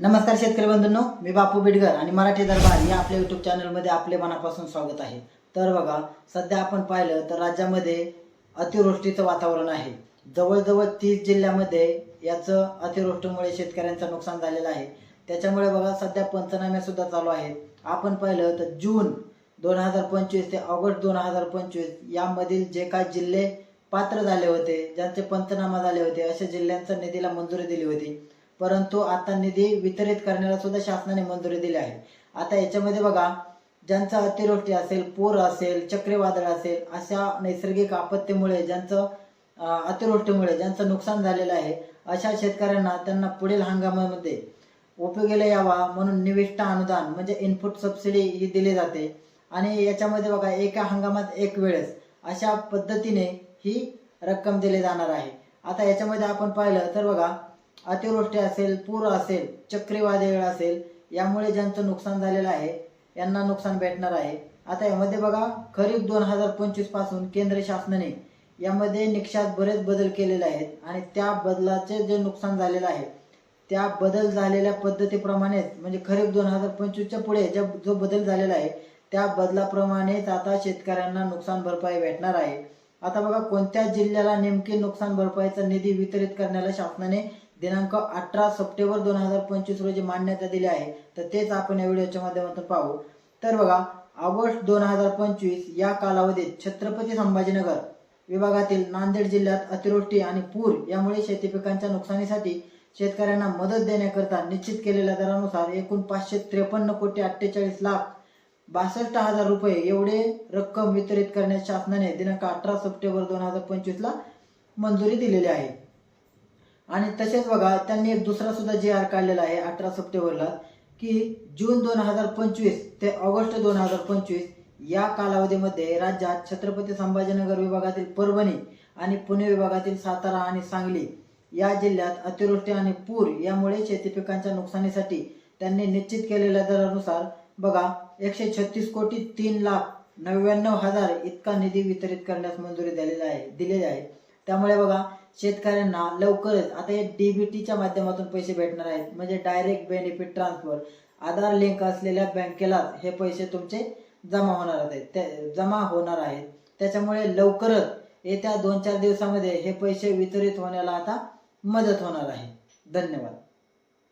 नमस्कार शेतकरी बंधूंनो मी बापू बिडगर आणि मराठी दरबार या आपल्या युट्यूब चॅनलमध्ये आपले मनापासून स्वागत आहे. तर बघा सध्या आपण पाहिलं तर राज्यामध्ये अतिवृष्टीचं वातावरण आहे. जवळजवळ तीस जिल्ह्यामध्ये याचं अतिवृष्टीमुळे शेतकऱ्यांचं नुकसान झालेलं आहे. त्याच्यामुळे बघा सध्या पंचनामेसुद्धा चालू आहेत. आपण पाहिलं तर जून दोन हजार पंचवीस ते ऑगस्ट दोन हजार पंचवीस यामधील जे काय जिल्हे पात्र झाले होते ज्यांचे पंचनामा झाले होते अशा जिल्ह्यांच्या निधीला मंजुरी दिली होती. परंतु आता निधी वितरित करण्याला सुद्धा शासनाने मंजुरी दिली आहे. आता याच्यामध्ये बघा ज्यांचा अतिवृष्टी असेल पूर असेल चक्रीवादळ असेल अशा नैसर्गिक आपत्तीमुळे ज्यांचं अतिवृष्टीमुळे ज्यांचं नुकसान झालेलं आहे अशा शेतकऱ्यांना त्यांना पुढील हंगामामध्ये उपयोगीला यावा म्हणून निविष्ट अनुदान म्हणजे इनपुट सबसिडी ही दिली जाते. आणि याच्यामध्ये बघा एका हंगामात एक वेळेस अशा पद्धतीने ही रक्कम दिली जाणार आहे. आता याच्यामध्ये आपण पाहिलं तर बघा अतिवृष्टी असेल पूर असेल चक्रीवादळ असेल यामुळे ज्यांचं नुकसान झालेलं आहे यांना नुकसान भेटणार आहे. आता यामध्ये बघा खरीप दोन हजार पंचवीसपासून केंद्र शासनाने यामध्ये निकषात बरेच बदल केलेले आहेत आणि त्या बदलाचे जे नुकसान झालेलं आहे त्या बदल झालेल्या पद्धतीप्रमाणेच म्हणजे खरीप दोन हजार पंचवीसच्या पुढे ज्या जो बदल झालेला आहे त्या बदलाप्रमाणेच आता शेतकऱ्यांना नुकसान भरपाई भेटणार आहे. आता बघा कोणत्या जिल्ह्याला नेमके नुकसान भरपाईचा निधी वितरित करण्याला शासनाने दिनांक अठरा सप्टेंबर दोन हजार पंचवीस रोजी मान्यता दिली आहे. तर तेच आपण या व्हिडिओच्या माध्यमातून पाहू. तर बघा ऑगस्ट दोन हजार पंचवीस या कालावधीत छत्रपती संभाजीनगर विभागातील नांदेड जिल्ह्यात अतिवृष्टी आणि पूर यामुळे शेती पिकांच्या नुकसानीसाठी शेतकऱ्यांना मदत देण्याकरता निश्चित केलेल्या दरानुसार एकूण पाचशे त्रेपन्न कोटी अठ्ठेचाळीस लाख बासष्ट हजार रुपये एवढे रक्कम वितरित करण्यास शासनाने दिनांक अठरा सप्टेंबर दोन हजार पंचवीस ला मंजुरी दिलेली आहे. आणि तसेच बघा त्यांनी एक दुसरा सुद्धा जे आर काढलेला आहे अठरा सप्टेंबरला की जून दोन हजार पंचवीस ते ऑगस्ट दोन हजार पंचवीस या कालावधीमध्ये राज्यात छत्रपती संभाजीनगर विभागातील परभणी आणि पुणे विभागातील सातारा आणि सांगली या जिल्ह्यात अतिवृष्टी आणि पूर यामुळे शेती पिकांच्या नुकसानीसाठी त्यांनी निश्चित केलेल्या दरानुसार बघा एकशे छत्तीस कोटी तीन लाख नव्याण्णव हजार इतका निधी वितरित करण्यास मंजुरी दिलेली आहे दिलेली आहे. त्यामुळे बघा शेतकऱ्यांना लवकरच आता हे डीबीटीच्या माध्यमातून पैसे भेटणार आहेत म्हणजे direct benefit transfer Aadhaar link असलेल्या बँकेलाच हे पैसे तुमचे जमा होणार आहेत. ते जमा होणार आहेत. त्याच्यामुळे लवकरच येत्या दोन चार दिवसामध्ये हे पैसे वितरित होण्याला आता मदत होणार आहे. धन्यवाद.